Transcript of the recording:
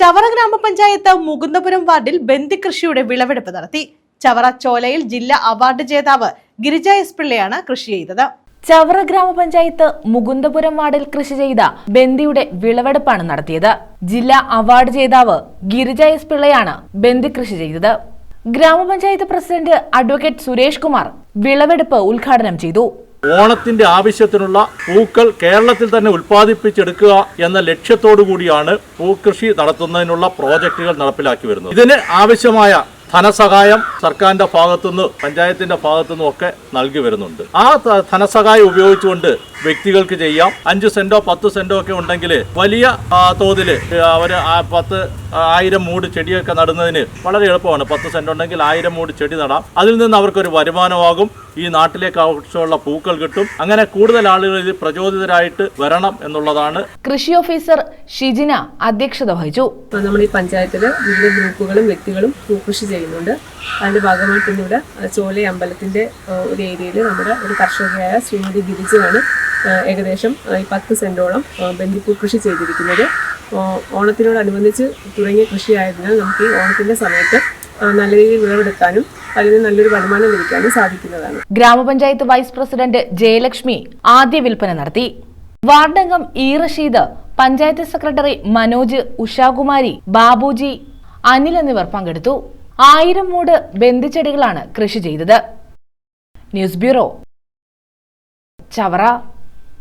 ചവറ ഗ്രാമപഞ്ചായത്ത് മുകുന്ദപുരം വാർഡിൽ ബന്ദികൃഷിയുടെ വിളവെടുപ്പ് നടത്തി. ചവറ ചോലയിൽ ജില്ലാ അവാർഡ് ജേതാവ് ഗിരിജ എസ് പിള്ളയാണ് കൃഷി ചെയ്തത്. ചവറ ഗ്രാമപഞ്ചായത്ത് മുകുന്ദപുരം വാർഡിൽ കൃഷി ചെയ്ത ബന്ദിയുടെ വിളവെടുപ്പാണ് നടത്തിയത്. ജില്ലാ അവാർഡ് ജേതാവ് ഗിരിജ എസ് പിള്ളയാണ് ബന്ദി കൃഷി ചെയ്തത്. ഗ്രാമപഞ്ചായത്ത് പ്രസിഡന്റ് അഡ്വക്കേറ്റ് സുരേഷ് കുമാർ വിളവെടുപ്പ് ഉദ്ഘാടനം ചെയ്തു. ഓണത്തിന്റെ ആവശ്യത്തിനുള്ള പൂക്കൾ കേരളത്തിൽ തന്നെ ഉൽപ്പാദിപ്പിച്ചെടുക്കുക എന്ന ലക്ഷ്യത്തോടു കൂടിയാണ് പൂക്കൃഷി നടത്തുന്നതിനുള്ള പ്രോജക്റ്റുകൾ നടപ്പിലാക്കി വരുന്നത്. ഇതിന് ആവശ്യമായ ധനസഹായം സർക്കാരിന്റെ ഭാഗത്തുനിന്ന് പഞ്ചായത്തിന്റെ ഭാഗത്തുനിന്നും ഒക്കെ നൽകി വരുന്നുണ്ട്. ആ ധനസഹായം ഉപയോഗിച്ചുകൊണ്ട് വ്യക്തികൾക്ക് ചെയ്യാം. അഞ്ച് സെന്റോ പത്ത് സെന്റോ ഒക്കെ ഉണ്ടെങ്കിൽ വലിയ തോതിൽ അവർ പത്ത് ആയിരം മൂട് ചെടിയൊക്കെ നടുന്നതിന് വളരെ എളുപ്പമാണ്. പത്ത് സെന്റ് ഉണ്ടെങ്കിൽ ആയിരം മൂട് ചെടി നടാം. അതിൽ നിന്ന് അവർക്കൊരു വരുമാനമാകും. ഈ നാട്ടിലേക്ക് ആവശ്യമുള്ള പൂക്കൾ കിട്ടും. അങ്ങനെ കൂടുതൽ ആളുകൾ ഇതിൽ പ്രചോദിതരായിട്ട് വരണം എന്നുള്ളതാണ്. കൃഷി ഓഫീസർ ഷിജിന അധ്യക്ഷത വഹിച്ചു. നമ്മൾ ഈ പഞ്ചായത്തിൽ വിവിധ ഗ്രൂപ്പുകളും വ്യക്തികളും പൂക്കൃഷി ചെയ്യുന്നുണ്ട്. അതിന്റെ ഭാഗമായിട്ട് ഇന്നിവിടെ ചോല അമ്പലത്തിന്റെ ഒരു ഏരിയയിൽ നമ്മുടെ ഒരു കർഷകയായ ശ്രീമതി ഗിരിജയാണ് ഏകദേശം ഈ പത്ത് സെന്റോളം ബന്ധിപ്പൂ ബന്ദിപ്പൂ കൃഷി ചെയ്തിരിക്കുന്നത്. ഓണത്തിനോടനുബന്ധിച്ച് തുടങ്ങിയ കൃഷിയായതിനാൽ നമുക്ക് ഈ ഓണത്തിന്റെ സമയത്ത് നല്ല രീതിയിൽ വിളവെടുക്കാനും അതിൽ നല്ലൊരു വരുമാനം ലഭിക്കാനും സാധിക്കുന്നതാണ്. ഗ്രാമപഞ്ചായത്ത് വൈസ് പ്രസിഡന്റ് ജയലക്ഷ്മി ആദ്യ വിൽപ്പന നടത്തി. വാർഡംഗം ഇ റഷീദ് പഞ്ചായത്ത് സെക്രട്ടറി മനോജ് ഉഷാകുമാരി ബാബുജി അനിൽ എന്നിവർ പങ്കെടുത്തു. ആയിരം മൂട് ബന്ധിച്ചെടികളാണ് കൃഷി ചെയ്തത്. News bureau. ചവറ.